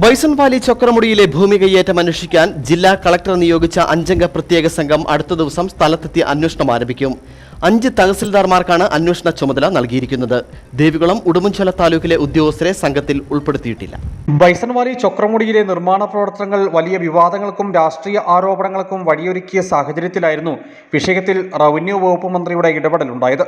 Bison Valley ചൊക്രമുടിയിലെ ഭൂമി കയ്യേറ്റം അന്വേഷിക്കാൻ ജില്ലാ കളക്ടർ നിയോഗിച്ച അഞ്ചംഗ പ്രത്യേക സംഘം അടുത്ത ദിവസം സ്ഥലത്തെത്തി അന്വേഷണം ആരംഭിക്കും. അഞ്ച് തഹസിൽദാർമാർക്കാണ് അന്വേഷണ ചുമതല നൽകിയിരിക്കുന്നത്. ദേവികുളം ഉടുമ്പൻചോല താലൂക്കിലെ ഉദ്യോഗസ്ഥരെ സംഘത്തിൽ ഉൾപ്പെടുത്തിയിട്ടില്ല. ബൈസൺവാലി ചൊക്രമുടിയിലെ നിർമ്മാണ പ്രവർത്തനങ്ങൾ വലിയ വിവാദങ്ങൾക്കും രാഷ്ട്രീയ ആരോപണങ്ങൾക്കും വഴിയൊരുക്കിയ സാഹചര്യത്തിലായിരുന്നു വിഷയത്തിൽ റവന്യൂ വകുപ്പ് മന്ത്രിയുടെ ഇടപെടലുണ്ടായത്.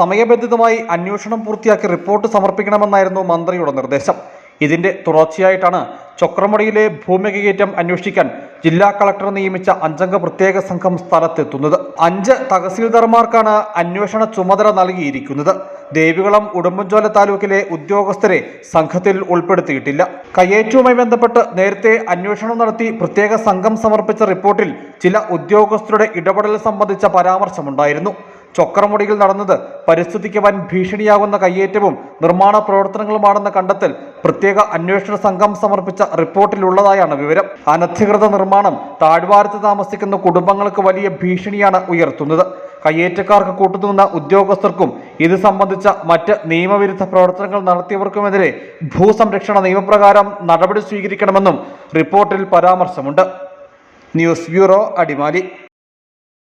സമയബന്ധിതമായി അന്വേഷണം പൂർത്തിയാക്കി റിപ്പോർട്ട് സമർപ്പിക്കണമെന്നായിരുന്നു മന്ത്രിയുടെ നിർദ്ദേശം. ഇതിന്റെ തുടർച്ചയായിട്ടാണ് ചൊക്രമുടിയിലെ കയ്യേറ്റം അന്വേഷിക്കാൻ ജില്ലാ കളക്ടർ നിയമിച്ച അഞ്ചംഗ പ്രത്യേക സംഘം സ്ഥലത്തെത്തുന്നത്. അഞ്ച് തഹസീൽദാർമാർക്കാണ് അന്വേഷണ ചുമതല നൽകിയിരിക്കുന്നത്. ദേവികുളം ഉടുമ്പൻചോല താലൂക്കിലെ ഉദ്യോഗസ്ഥരെ സംഘത്തിൽ ഉൾപ്പെടുത്തിയിട്ടില്ല. കയ്യേറ്റവുമായി ബന്ധപ്പെട്ട് നേരത്തെ അന്വേഷണം നടത്തി പ്രത്യേക സംഘം സമർപ്പിച്ച റിപ്പോർട്ടിൽ ചില ഉദ്യോഗസ്ഥരുടെ ഇടപെടൽ സംബന്ധിച്ച പരാമർശമുണ്ടായിരുന്നു. ചൊക്രമുടിയിൽ നടന്നത് പരിസ്ഥിതിക്ക് വൻ ഭീഷണിയാകുന്ന കയ്യേറ്റവും നിർമ്മാണ പ്രവർത്തനങ്ങളുമാണെന്ന കണ്ടെത്തൽ പ്രത്യേക അന്വേഷണ സംഘം സമർപ്പിച്ച റിപ്പോർട്ടിലുള്ളതായാണ് വിവരം. അനധികൃത നിർമ്മാണം താഴ്വാരത്ത് താമസിക്കുന്ന കുടുംബങ്ങൾക്ക് വലിയ ഭീഷണിയാണ് ഉയർത്തുന്നത്. കയ്യേറ്റക്കാർക്ക് കൂട്ടുനിന്ന ഉദ്യോഗസ്ഥർക്കും ഇത് സംബന്ധിച്ച മറ്റ് നിയമവിരുദ്ധ പ്രവർത്തനങ്ങൾ നടത്തിയവർക്കുമെതിരെ ഭൂസംരക്ഷണ നിയമപ്രകാരം നടപടി സ്വീകരിക്കണമെന്നും റിപ്പോർട്ടിൽ പരാമർശമുണ്ട്. News bureau Adimali.